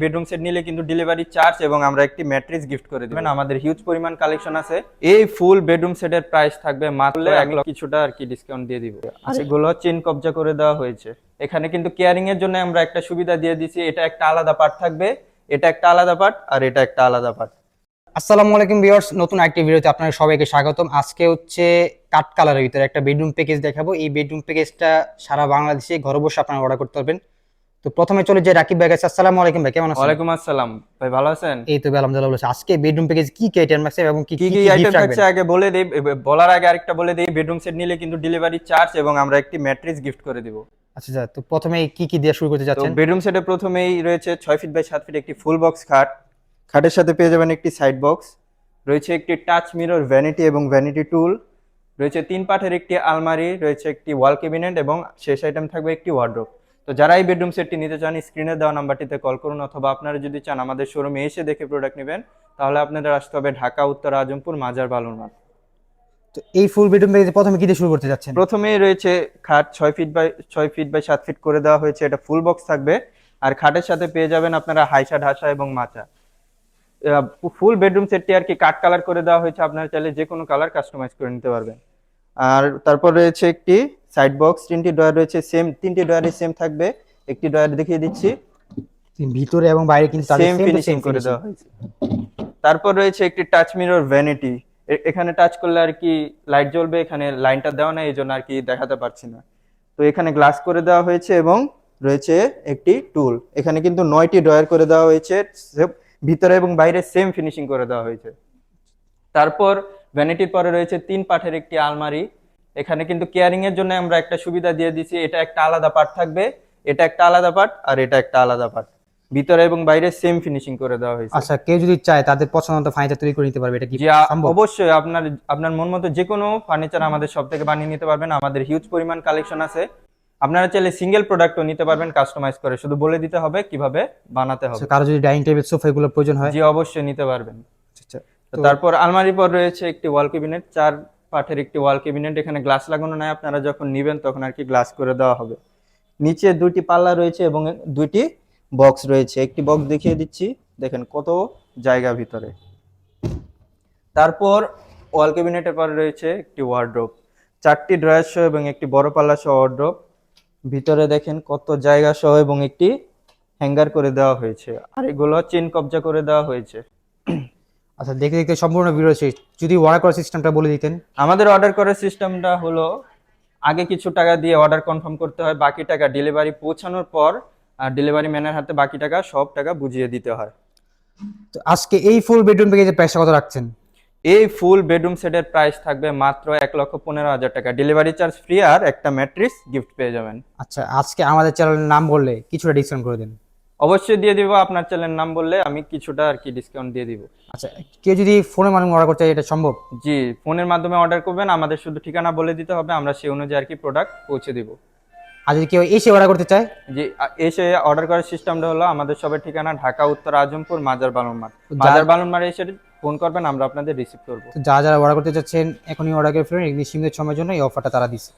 Bedroom set নিলে কিন্তু delivery charge এবং আমরা একটি ম্যাট্রেস গিফট করে দেবেন আমাদের হিউজ পরিমাণ কালেকশন আছে। এই ফুল বেডরুম সেটের প্রাইস থাকবে মাত্র এক লক্ষ কিছুটা আর কি ডিসকাউন্ট দিয়ে দিব। আর এগুলো চেন কবজা করে দেওয়া হয়েছে। এখানে কিন্তু কেয়ারিং এর জন্য আমরা একটা সুবিধা দিয়ে দিছি। এটা একটা আলাদা পার্ট থাকবে। এটা একটা আলাদা পার্ট আর এটা একটা আলাদা পার্ট আসসালামু আলাইকুম ভিউয়ার্স নতুন একটি ভিডিওতে আপনাদের সবাইকে স্বাগতম। আজকে হচ্ছে কাট কালারের ভিতরে একটা বেডরুম প্যাকেজ দেখাবো। এই বেডরুম প্যাকেজটা সারা বাংলাদেশে ঘরে বসে আপনারা অর্ডার করতে পারবেন। তো প্রথমে চলে যে রাকিব ভাই কাছে। আসসালামু আলাইকুম ভাই কেমন আছেন? ওয়ালাইকুম আসসালাম। ভাই ভালো আছেন? এই তো আলহামদুলিল্লাহ ভালো আছি। আজকে বেডরুম প্যাকেজ কি কি আইটেম আছে এবং কি কি কি আইটেম থাকছে আগে বলে দেই বলার আগে আরেকটা বলে দেই বেডরুম সেট নিলে কিন্তু ডেলিভারি চার্জ এবং আমরা একটি ম্যাট্রেস গিফট করে দিব। আচ্ছা তো প্রথমে কি কি দিয়ে শুরু করতে তো যাচ্ছেন বেডরুম সেটে প্রথমেই রয়েছে ছয় ফিট বাই সাত ফিট একটি ফুল বক্স খাট। খাটের সাথে পেয়ে যাবেন একটি সাইড বক্স রয়েছে একটি টাচ মিরর ভ্যানিটি এবং ভ্যানিটি টুল রয়েছে তিন পাঠের একটি আলমারি রয়েছে একটি ওয়াল ক্যাবিনেট এবং শেষ আইটেম থাকবে একটি ওয়ার্ড্রোব তো যারা এই বেডরুম সেটটি নিতে চান স্ক্রিনে দেওয়া নাম্বারটিতে কল করুন অথবা আপনারা যদি চান আমাদের শোরুমে এসে দেখে প্রোডাক্ট নেবেন তাহলে আপনাদের আসতে হবে ঢাকা উত্তর আজমপুর মাজার বালুরমাঠ তো এই ফুল বেডরুম প্রথমে কি দিয়ে শুরু করতে যাচ্ছেন? প্রথমেই রয়েছে খাট ছয় ফিট বাই ছয় ফিট বাই সাত ফিট করে দেওয়া হয়েছে এটা ফুল বক্স থাকবে। আর খাটের সাথে পেয়ে যাবেন আপনারা হাইসা ঢাসা এবং মাচা। ফুল বেডরুম সেটটি আর কি কাট কালার করে দেওয়া হয়েছে আপনারা চাইলে যে কোনো কালার কাস্টমাইজ করে নিতে পারবেন। আর তারপর রয়েছে একটি সাইড বক্স তিনটি ডয়ার রয়েছে সেম তিনটি ডয়ারে সেম থাকবে। একটি ডয়ার দেখিয়ে দিচ্ছি। ভিতরে এবং বাইরে কিন্তু সেম ফিনিশিং করে। দেওয়া হয়েছে। তারপর রয়েছে একটি টাচ মিরর ভ্যানিটি এখানে টাচ করলে আর কি লাইট জ্বলবে এখানে লাইনটা দেওয়া নাই এই জন্য আর কি দেখাতে পারছি না। তো এখানে গ্লাস করে দেওয়া হয়েছে এবং রয়েছে একটি টুল এখানে কিন্তু নয়টি ড্রয়ার করে দেওয়া হয়েছে ভিতরে এবং বাইরে সেম ফিনিশিং করে দেওয়া হয়েছে। তারপর ভ্যানিটির পরে রয়েছে তিন পাঠের একটি আলমারি। এখানে কিন্তু কেয়ারিং এর জন্য আমরা একটা সুবিধা দিয়ে দিছি এটা একটা আলাদা পার্ট থাকবে এটা একটা আলাদা পার্ট আর এটা একটা আলাদা পার্ট ভিতরে এবং বাইরে সেম ফিনিশিং করে দেওয়া হয়েছে। আচ্ছা কেউ যদি চায় তাদের পছন্দ মতো ফার্নিচার তৈরি করে নিতে পারবে এটা কি সম্ভব? অবশ্যই আপনার আপনার মন মতো যে কোনো ফার্নিচার আমাদের সব থেকে বানিয়ে নিতে পারবেন আমাদের হিউজ পরিমাণ কালেকশন আছে। আপনারা চাইলে সিঙ্গেল প্রোডাক্টও নিতে পারবেন কাস্টমাইজ করে শুধু বলে দিতে হবে কীভাবে বানাতে হবে। আচ্ছা, কারও যদি ডাইনিং টেবিল সোফা এগুলো প্রয়োজন হয়? জি অবশ্যই নিতে পারবেন। আচ্ছা তারপর আলমারির পর রয়েছে একটি ওয়াল ক্যাবিনেট চার পাঠের একটি ওয়াল ক্যাবিনেট, এখানে গ্লাস লাগানো নাই। আপনারা যখন নেবেন তখন আর কি গ্লাস করে দেওয়া হবে। নিচে দুইটি পাল্লা রয়েছে এবং দুইটি বক্স রয়েছে। একটি বক্স দেখিয়ে দিচ্ছি। দেখেন কত জায়গা ভিতরে। তারপর ওয়াল ক্যাবিনেটের পরে রয়েছে একটি ওয়ার্ড্রোব। চারটি ড্রয়ার সহ এবং একটি বড় পাল্লা সহ ওয়ার্ড্রোব। ভিতরে দেখেন কত জায়গা সহ এবং একটি হ্যাঙ্গার করে দেওয়া হয়েছে। আর এগুলো চেন কবজা করে দেওয়া হয়েছে। আচ্ছা দেখতে দেখতে সম্পূর্ণ ভিডিও শেষ। যদি অর্ডার করার সিস্টেমটা বলে দিতেন। আমাদের অর্ডার করার সিস্টেমটা হলো আগে কিছু টাকা দিয়ে অর্ডার কনফার্ম করতে হয় বাকি টাকা ডেলিভারি পৌঁছানোর পর আর ডেলিভারি ম্যানের হাতে বাকি টাকা সব টাকা বুঝিয়ে দিতে হয়। তো আজকে এই ফুল বেডরুম প্যাকেজের প্রাইসটা কত রাখছেন? এই ফুল বেডরুম সেটের প্রাইস থাকবে মাত্র এক লক্ষ পনেরো হাজার টাকা। ডেলিভারি চার্জ ফ্রি আর একটা ম্যাট্রিক্স গিফট পেয়ে যাবেন। আচ্ছা আজকে আমাদের চ্যানেলের নাম বললে কিছুটা ডিসকাউন্ট করে দেন। অবশ্যই দিয়ে দিব আপনার চ্যানেলের নাম বললে আমি কিছুটা আর কি ডিসকাউন্ট দিয়ে দিব। আচ্ছা কেউ যদি ফোনের মাধ্যমে অর্ডার করতে চায় এটা সম্ভব? জি ফোনের মাধ্যমে অর্ডার করবেন আমাদের শুধু ঠিকানা বলে দিতে হবে আমরা সেই অনুযায়ী আর কি প্রোডাক্ট পৌঁছে দিব। আর যদি কেউ এসে অর্ডার করতে চায়? জি এসে অর্ডার করার সিস্টেমটা হলো আমাদের সবের ঠিকানা ঢাকা উত্তর আজমপুর মাজার বালুরমাঠ যা- মাজার বালুরমাঠে এসে ফোন করবেন আমরা আপনাদের রিসিভ করব। যারা যারা অর্ডার করতে চাচ্ছেন এখনই অর্ডার করে ফেলুন এগুলি সীমিত সময়ের জন্য এই অফারটা তারা দিচ্ছে।